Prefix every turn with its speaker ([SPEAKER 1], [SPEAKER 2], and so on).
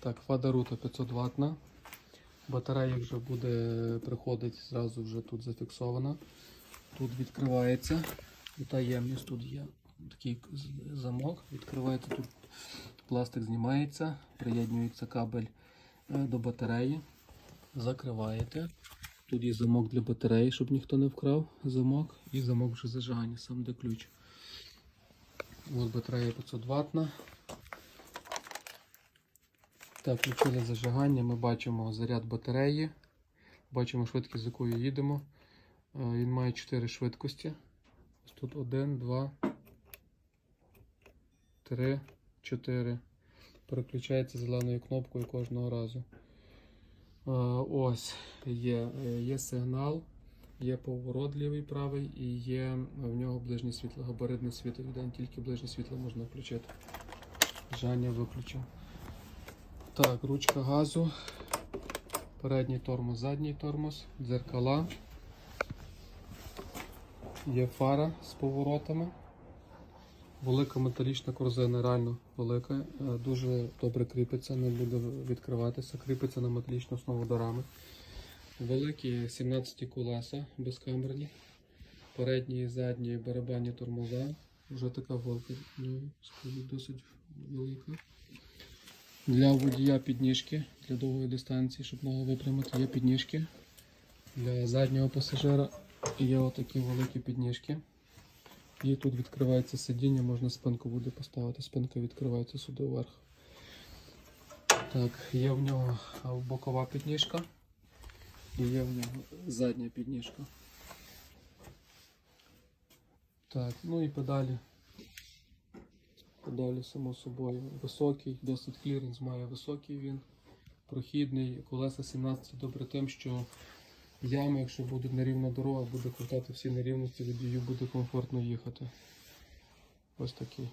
[SPEAKER 1] Так, Фадарута 500 ватна. Батарея вже буде приходить, зразу вже тут зафіксована. Тут відкривається. І та тут є такий замок. Відкривається тут пластик знімається, приєднюється кабель е, до батареї. Закриваєте. Тут є замок для батареї, щоб ніхто не вкрав замок. І замок вже зажигання, сам де ключ. Ось батарея 500 ватна. Так, включили зажигання, ми бачимо заряд батареї, бачимо швидкість, з якою їдемо. Е, Він має 4 швидкості. Ось Тут 1, 2, 3, 4. Переключається зеленою кнопкою кожного разу. Е, Ось є, е, є сигнал, є поворот лівий правий і є в нього ближнє світло, габаритне світло. Тільки ближнє світло можна включити. Жання виключив. Так, ручка газу, передній тормоз, задній тормоз, дзеркала. Є фара з поворотами. Велика металічна корзина, реально велика. е, Дуже добре кріпиться, не буде відкриватися. Кріпиться на металічну основу до рами. Великі 17 колеса безкамерні. Передні і задні барабанні тормоза. Вже така велика, ну, досить велика. Для водія підніжки для довгої дистанції, щоб ногу випрямити, є підніжки. Для заднього пасажира є отакі великі підніжки. І тут відкривається сидіння, можна спинку буде поставити. Спинка відкривається сюди вверх. Так, є в нього бокова підніжка і є в нього задня підніжка. Так, ну і педалі. Педалі, само собою, високий, досить кліренс має високий він, прохідний, колеса 17 добре тим, що ями, якщо буде нерівна дорога, буде крутати всі нерівності, водію буде комфортно їхати. Ось такий.